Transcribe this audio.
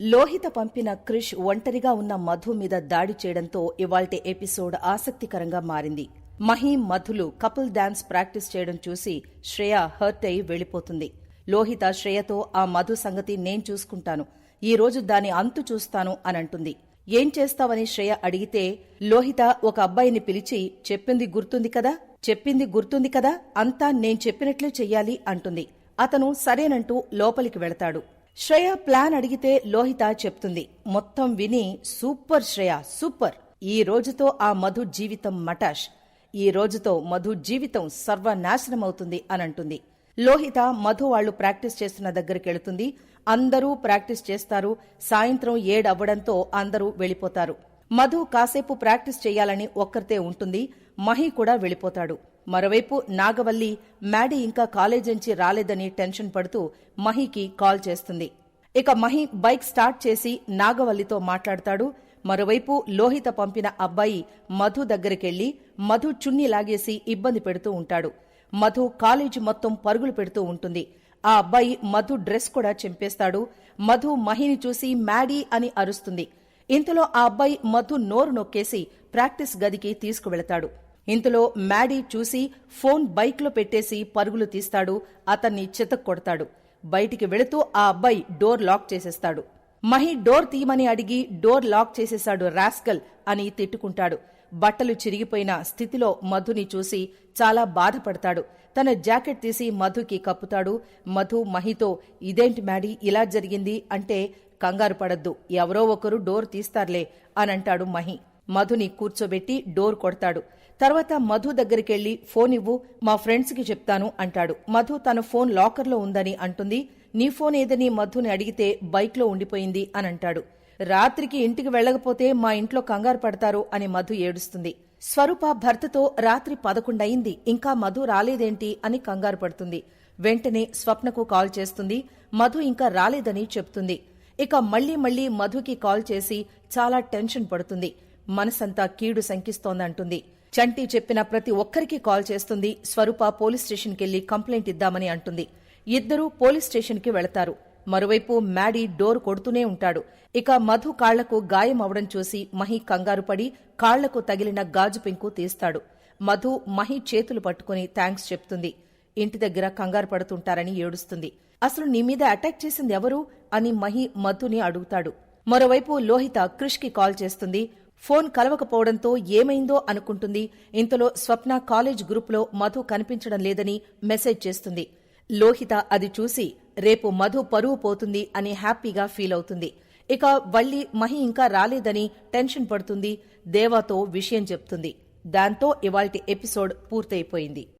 లోహిత పంపిన క్రిష్ ఒంటరిగా ఉన్న మధు మీద దాడి చేయడంతో ఇవాల్టి ఎపిసోడ్ ఆసక్తికరంగా మారింది. మహీం మధులు కపుల్ డాన్స్ ప్రాక్టీస్ చేయడం చూసి శ్రేయ హర్ట్ అయి వెళ్ళిపోతుంది. లోహిత శ్రేయతో ఆ మధు సంగతి నేను చూసుకుంటాను. ఈ రోజు దాని అంతు చూస్తాను అనంటుంది ఏం చేస్తావని శ్రేయ అడిగితే లోహిత ఒక అబ్బాయిని పిలిచి చెప్పింది గుర్తుంది కదా? చెప్పింది గుర్తుంది కదా? అంతా నేను చెప్పినట్లే చెయ్యాలి అంటుంది. అతను సరేనంటూ లోపలికి వెళతాడు. శ్రేయ ప్లాన్ అడిగితే లోహిత చెప్తుంది. మొత్తం విని సూపర్ శ్రేయ సూపర్. ఈ రోజుతో ఆ మధు జీవితం మటాష్. ఈ రోజుతో మధు జీవితం సర్వనాశనమవుతుంది అవుతుంది అంటుంది లోహిత మధు వాళ్ళు ప్రాక్టీస్ చేస్తున్న దగ్గరికి వెళుతుంది. అందరూ ప్రాక్టీస్ చేస్తారు. సాయంత్రం ఏడవ్వడంతో అందరూ వెళ్ళిపోతారు మధు కాసేపు ప్రాక్టీస్ చేయాలని ఒక్కరితే ఉంటుంది. మహి కూడా వెళ్ళిపోతాడు. మరోవైపు నాగవల్లి మ్యాడీ ఇంకా కాలేజీ నుంచి రాలేదని టెన్షన్ పడుతూ మహికి కాల్ చేస్తుంది. ఇక మహి బైక్ స్టార్ట్ చేసి నాగవల్లితో మాట్లాడతాడు. మరోవైపు లోహిత పంపిన అబ్బాయి మధు దగ్గరికెళ్ళి మధు చున్ని లాగేసి ఇబ్బంది పెడుతూ ఉంటాడు. మధు కాలేజీ మొత్తం పరుగులు పెడుతూ ఉంటుంది. ఆ అబ్బాయి మధు డ్రెస్ కూడా చింపేస్తాడు. మధు మహిని చూసి మ్యాడీ అని అరుస్తుంది. ఇంతలో ఆ అబ్బాయి మధు నోరు నొక్కేసి ప్రాక్టీస్ గదికి తీసుకువెళతాడు. ఇంతలో మ్యాడీ చూసి ఫోన్ బైక్లో పెట్టేసి పరుగులు తీస్తాడు అతన్ని చితక్ కొడతాడు బయటికి వెళుతూ ఆ అబ్బాయి డోర్ లాక్ చేసేస్తాడు. మహి డోర్ తీయమని అడిగి డోర్ లాక్ చేసేశాడు రాస్కల్ అని తిట్టుకుంటాడు. బట్టలు చిరిగిపోయిన స్థితిలో మధుని చూసి చాలా బాధపడతాడు. తన జాకెట్ తీసి మధుకి కప్పుతాడు. మధు మహితో ఇదేంటి మ్యాడీ ఇలా జరిగింది? అంటే కంగారు పడద్దు. ఎవరో ఒకరు డోర్ తీస్తారులే అనంటాడు మహి. మధుని కూర్చోబెట్టి డోర్ కొడతాడు. తర్వాత మధు దగ్గరికెళ్ళి ఫోన్ ఇవ్వు మా ఫ్రెండ్స్కి చెప్తాను అంటాడు. మధు తన ఫోన్ లాకర్లో ఉందని అంటుంది. నీ ఫోన్ ఏదని మధుని అడిగితే బైక్లో ఉండిపోయింది అని అంటాడు. రాత్రికి ఇంటికి వెళ్ళకపోతే మా ఇంట్లో కంగారు పడతారు అని మధు ఏడుస్తుంది. స్వరూప భర్తతో రాత్రి పదకొండయింది. ఇంకా మధు రాలేదేంటి అని కంగారు పడుతుంది. వెంటనే స్వప్నకు కాల్ చేస్తుంది. మధు ఇంకా రాలేదని చెప్తుంది. ఇక మళ్ళీ మళ్ళీ మధుకి కాల్ చేసి చాలా టెన్షన్ పడుతుంది. మనసంతా కీడు శంకిస్తోందంటుంది. చంటి చెప్పిన ప్రతి ఒక్కరికి కాల్ చేస్తుంది. స్వరూప పోలీస్ స్టేషన్కెళ్ళి కంప్లైంట్ ఇద్దామని అంటుంది. ఇద్దరూ పోలీస్ స్టేషన్కి వెళతారు. మరోవైపు మ్యాడీ డోర్ కొడుతూనే ఉంటాడు. ఇక మధు కాళ్ళకు గాయం అవడం చూసి మహి కంగారు పడి కాళ్ళకు తగిలిన గాజు పెంకు తీస్తాడు. మధు మహి చేతులు పట్టుకుని థ్యాంక్స్ చెప్తుంది. ఇంటి దగ్గర కంగారు పడుతుంటారని ఏడుస్తుంది. అసలు నీ మీద అటాక్ చేసింది ఎవరు? అని మహి మధుని అడుగుతాడు. మరోవైపు లోహిత క్రిష్కి కాల్ చేస్తుంది. ఫోన్ కలవకపోవడంతో ఏమైందో అనుకుంటుంది. ఇంతలో స్వప్న కాలేజ్ గ్రూప్లో మధు కనిపించడం లేదని మెసేజ్ చేస్తుంది. లోహిత అది చూసి రేపు మధు పరువు పోతుంది అని హ్యాపీగా ఫీల్ అవుతుంది. ఇక వల్లి మహి ఇంకా రాలేదని టెన్షన్ పడుతుంది. దేవాతో విషయం చెప్తుంది. దాంతో ఇవాల్టి ఎపిసోడ్ పూర్తయిపోయింది.